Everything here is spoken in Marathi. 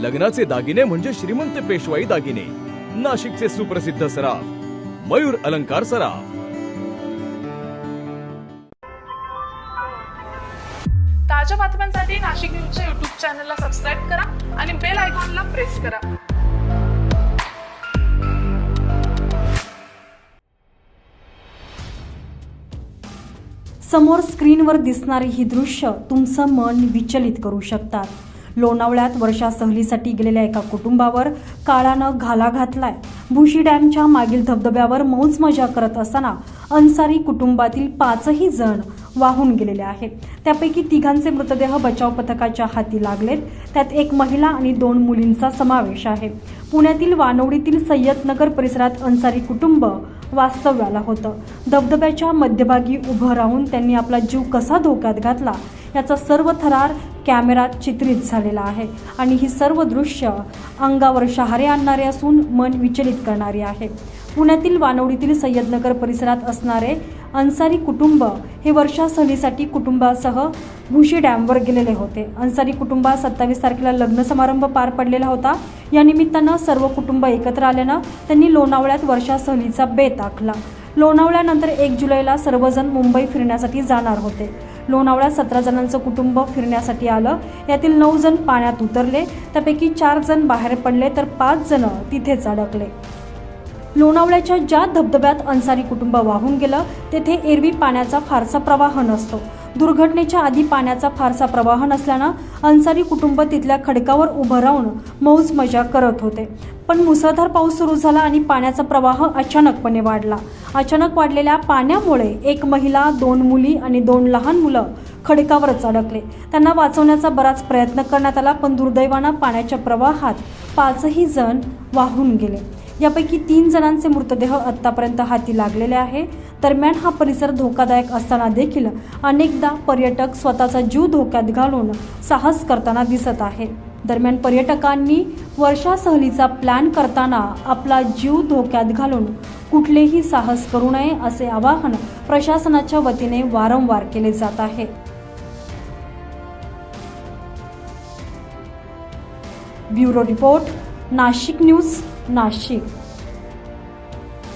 लग्नाचे दागिने म्हणजे श्रीमंत पेशवाई दागिने. नाशिकचे सुप्रसिद्ध सराफ मयूर अलंकार सराफ. ताज्या बातम्यांसाठी नाशिक न्यूजच्या युट्यूब चॅनलला सबस्क्राईब करा आणि बेल आयकॉनला प्रेस करा. समोर स्क्रीनवर दिसणारी ही दृश्य तुमचं मन विचलित करू शकतात. लोणावळ्यात वर्षा सहलीसाठी गेलेल्या एका कुटुंबावर काळानं घाला घातलाय. भुशी डॅमच्या मागील धबधब्यावर मौज मजा करत असताना अन्सारी कुटुंबातील पाचही जण वाहून गेलेले आहेत. त्यापैकी तिघांचे मृतदेह बचाव पथकाच्या हाती लागलेत. त्यात एक महिला आणि दोन मुलींचा समावेश आहे. पुण्यातील वानवडीतील सय्यदनगर परिसरात अन्सारी कुटुंब वास्तव्याला होतं. धबधब्याच्या मध्यभागी उभं राहून त्यांनी आपला जीव कसा धोक्यात घातला याचा सर्व थरार कॅमेरात चित्रित झालेला आहे. आणि ही सर्व दृश्य अंगावर शहारे आणणारे असून मन विचलित करणारी आहे. पुण्यातील वानवडीतील सय्यदनगर परिसरात असणारे अन्सारी कुटुंब हे वर्षा सहलीसाठी कुटुंबासह भुशी डॅमवर गेलेले होते. अन्सारी कुटुंबात सत्तावीस तारखेला लग्न समारंभ पार पडलेला होता. या निमित्तानं सर्व कुटुंब एकत्र आल्यानं त्यांनी लोणावळ्यात वर्षा सहलीचा बेत आखला. लोणावळ्यानंतर एक जुलैला सर्वजण मुंबई फिरण्यासाठी जाणार होते. लोणावळ्यात सतरा जणांचं कुटुंब फिरण्यासाठी आलं. यातील नऊ जण पाण्यात उतरले. त्यापैकी चार जण बाहेर पडले तर पाच जण तिथेच अडकले. लोणावळ्याच्या ज्या धबधब्यात अन्सारी कुटुंब वाहून गेलं तेथे एरवी पाण्याचा फारसा प्रवाह नसतो. दुर्घटनेच्या आधी पाण्याचा फारसा प्रवाह नसल्यानं अन्सारी कुटुंब तिथल्या खडकावर उभं राहून मौज मजा करत होते. पण मुसळधार पाऊस सुरू झाला आणि पाण्याचा प्रवाह अचानकपणे वाढला. अचानक वाढलेल्या पाण्यामुळे एक महिला दोन मुली आणि दोन लहान मुलं खडकावरच अडकले. त्यांना वाचवण्याचा बराच प्रयत्न करण्यात आला पण दुर्दैवानं पाण्याच्या प्रवाहात पाचही जण वाहून गेले. यापैकी तीन जणांचे मृतदेह आत्तापर्यंत हाती लागलेले आहे. दरम्यान हा परिसर धोकादायक असताना देखील अनेकदा पर्यटक स्वतःचा जीव धोक्यात घालून साहस करताना दिसत आहे. दरम्यान पर्यटकांनी वर्षा सहलीचा प्लॅन करताना आपला जीव धोक्यात घालून कुठलेही साहस करू नये असे आवाहन प्रशासनाच्या वतीने वारंवार केले जात आहे. Bureau report Nashik news Nashik.